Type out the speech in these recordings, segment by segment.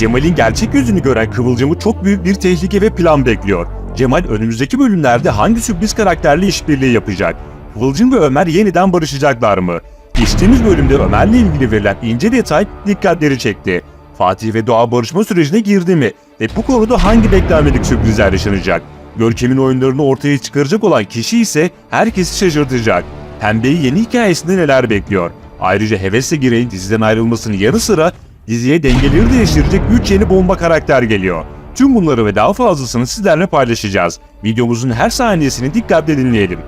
Cemal'in gerçek yüzünü gören Kıvılcım'ı çok büyük bir tehlike ve plan bekliyor. Cemal önümüzdeki bölümlerde hangi sürpriz karakterle işbirliği yapacak? Kıvılcım ve Ömer yeniden barışacaklar mı? Geçtiğimiz bölümde Ömer'le ilgili verilen ince detay dikkatleri çekti. Fatih ve Doğa barışma sürecine girdi mi? Ve bu konuda hangi beklenmedik sürprizler yaşanacak? Görkem'in oyunlarını ortaya çıkaracak olan kişi ise herkesi şaşırtacak. Pembe'yi yeni hikayesinde neler bekliyor? Ayrıca hevesle gireyin diziden ayrılmasının yanı sıra diziye dengeleri değiştirecek 3 yeni bomba karakter geliyor. Tüm bunları ve daha fazlasını sizlerle paylaşacağız. Videomuzun her saniyesini dikkatle dinleyelim.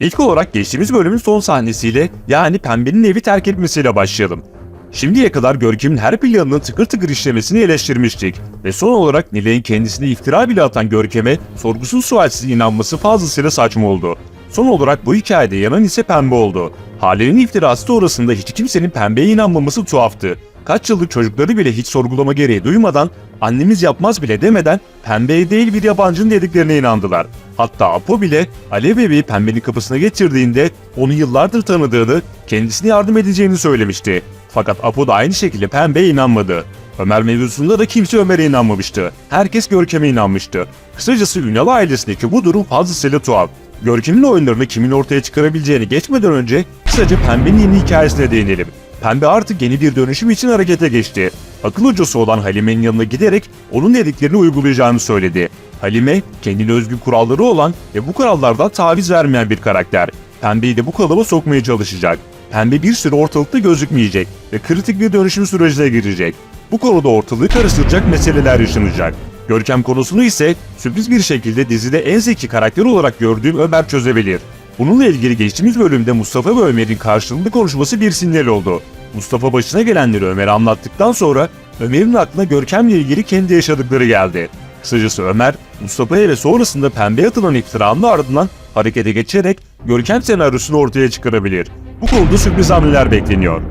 İlk olarak geçtiğimiz bölümün son sahnesiyle yani Pembe'nin evi terk etmesiyle başlayalım. Şimdiye kadar Görkem'in her planını tıkır tıkır işlemesini eleştirmiştik ve son olarak Nilay'ın kendisine iftira bile atan Görkem'e sorgusuz sualsiz inanması fazlasıyla saçma oldu. Son olarak bu hikayede yanan ise Pembe oldu. Hale'nin iftirası sonrasında hiç kimsenin Pembe'ye inanmaması tuhaftı. Kaç yıllık çocukları bile hiç sorgulama gereği duymadan, annemiz yapmaz bile demeden Pembe'ye değil bir yabancının dediklerine inandılar. Hatta Apo bile Alev bebeği Pembe'nin kapısına getirdiğinde onu yıllardır tanıdığını, kendisine yardım edeceğini söylemişti. Fakat Apo da aynı şekilde Pembe'ye inanmadı. Ömer mevzusunda da kimse Ömer'e inanmamıştı. Herkes Görkem'e inanmıştı. Kısacası Ünal ailesindeki bu durum fazlasıyla tuhaf. Görkem'in oyunlarını kimin ortaya çıkarabileceğini geçmeden önce kısaca Pembe'nin yeni hikayesine değinelim. Pembe artık yeni bir dönüşüm için harekete geçti. Akıl hocası olan Halime'nin yanına giderek onun dediklerini uygulayacağını söyledi. Halime, kendine özgü kuralları olan ve bu kurallardan taviz vermeyen bir karakter. Pembe'yi de bu kalıba sokmaya çalışacak. Pembe bir süre ortalıkta gözükmeyecek ve kritik bir dönüşüm sürecine girecek. Bu konuda ortalığı karıştıracak meseleler yaşanacak. Görkem konusunu ise sürpriz bir şekilde dizide en zeki karakter olarak gördüğüm Ömer çözebilir. Bununla ilgili geçtiğimiz bölümde Mustafa ve Ömer'in karşılıklı konuşması bir sinyal oldu. Mustafa başına gelenleri Ömer'e anlattıktan sonra Ömer'in aklına Görkem'le ilgili kendi yaşadıkları geldi. Kısacası Ömer, Mustafa'ya ve sonrasında pembe atılan iftiranın ardından harekete geçerek Görkem senaryosunu ortaya çıkarabilir. Bu konuda sürpriz hamleler bekleniyor.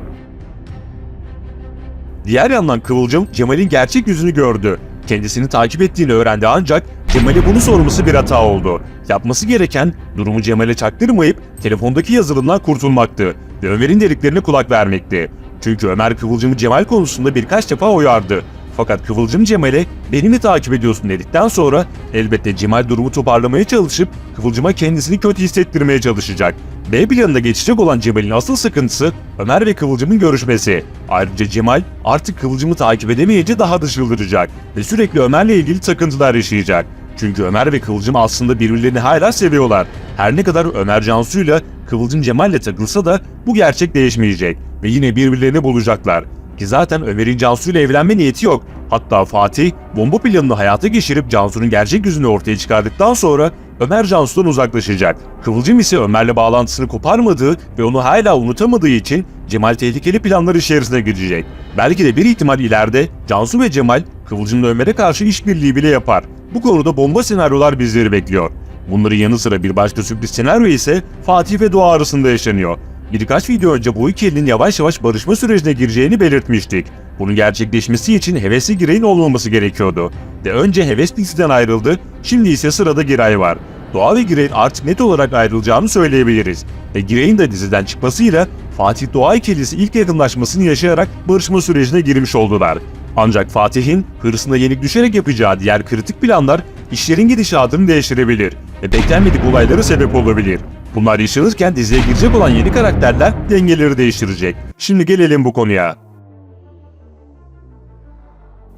Diğer yandan Kıvılcım Cemal'in gerçek yüzünü gördü. Kendisini takip ettiğini öğrendi ancak Cemal'e bunu sorması bir hata oldu. Yapması gereken durumu Cemal'e çaktırmayıp telefondaki yazılımdan kurtulmaktı ve Ömer'in dediklerine kulak vermekti. Çünkü Ömer Kıvılcım'ı Cemal konusunda birkaç defa uyardı. Fakat Kıvılcım Cemal'e beni mi takip ediyorsun dedikten sonra elbette Cemal durumu toparlamaya çalışıp Kıvılcım'a kendisini kötü hissettirmeye çalışacak. B planında geçecek olan Cemal'in asıl sıkıntısı Ömer ve Kıvılcım'ın görüşmesi. Ayrıca Cemal artık Kıvılcım'ı takip edemeyince daha da çıldıracak ve sürekli Ömer'le ilgili takıntılar yaşayacak. Çünkü Ömer ve Kıvılcım aslında birbirlerini hala seviyorlar. Her ne kadar Ömer Cansu'yla Kıvılcım Cemal'le takılsa da bu gerçek değişmeyecek ve yine birbirlerini bulacaklar. Ki zaten Ömer'in Cansu ile evlenme niyeti yok. Hatta Fatih bomba planını hayata geçirip Cansu'nun gerçek yüzünü ortaya çıkardıktan sonra Ömer Cansu'dan uzaklaşacak. Kıvılcım ise Ömer'le bağlantısını koparmadığı ve onu hala unutamadığı için Cemal tehlikeli planlar içerisine girecek. Belki de bir ihtimal ileride Cansu ve Cemal Kıvılcım'la Ömer'e karşı işbirliği bile yapar. Bu konuda bomba senaryolar bizleri bekliyor. Bunların yanı sıra bir başka sürpriz senaryo ise Fatih ve Doğa arasında yaşanıyor. Birkaç video önce bu ikilinin yavaş yavaş barışma sürecine gireceğini belirtmiştik. Bunun gerçekleşmesi için hevesli Giray'ın olmaması gerekiyordu. De önce Heves diziden ayrıldı, şimdi ise sırada Giray var. Doğa ve Giray'ın artık net olarak ayrılacağını söyleyebiliriz. Ve Giray'ın da diziden çıkmasıyla Fatih Doğa ikilisi ilk yakınlaşmasını yaşayarak barışma sürecine girmiş oldular. Ancak Fatih'in hırsına yenik düşerek yapacağı diğer kritik planlar işlerin gidişatını değiştirebilir ve beklenmedik olaylara sebep olabilir. Bunlar yaşanırken diziye girecek olan yeni karakterler dengeleri değiştirecek. Şimdi gelelim bu konuya.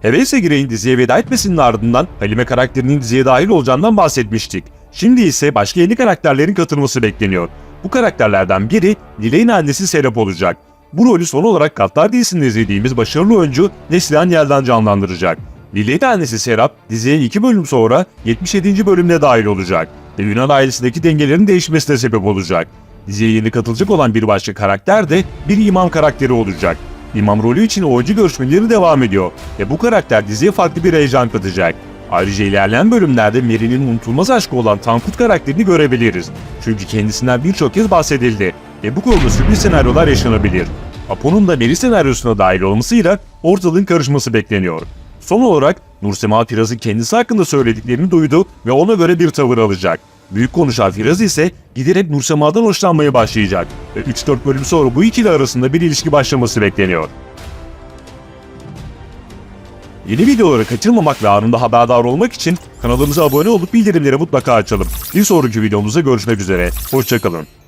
Heves'e Girey'in diziye veda etmesinin ardından Halime karakterinin diziye dahil olacağından bahsetmiştik. Şimdi ise başka yeni karakterlerin katılması bekleniyor. Bu karakterlerden biri Nilay'ın annesi Serap olacak. Bu rolü son olarak Gattar dizisinde izlediğimiz başarılı oyuncu Neslihan Yel'den canlandıracak. Nilay'ın annesi Serap diziye 2 bölüm sonra 77. bölümde dahil olacak ve Yunan ailesindeki dengelerin değişmesine sebep olacak. Diziye yeni katılacak olan bir başka karakter de bir imam karakteri olacak. İmam rolü için oyuncu görüşmeleri devam ediyor ve bu karakter diziye farklı bir heyecan katacak. Ayrıca ilerleyen bölümlerde Mary'nin unutulmaz aşkı olan Tankut karakterini görebiliriz. Çünkü kendisinden birçok kez bahsedildi ve bu konuda sürpriz senaryolar yaşanabilir. Apo'nun da Mary senaryosuna dahil olmasıyla ortalığın karışması bekleniyor. Son olarak Nursema Firaz'ın kendisi hakkında söylediklerini duydu ve ona göre bir tavır alacak. Büyük konuşan Firaz ise giderek Nursema'dan hoşlanmaya başlayacak ve 3-4 bölüm sonra bu ikili arasında bir ilişki başlaması bekleniyor. Yeni videoları kaçırmamak ve anında haberdar olmak için kanalımıza abone olup bildirimleri mutlaka açalım. Bir sonraki videomuzda görüşmek üzere. Hoşçakalın.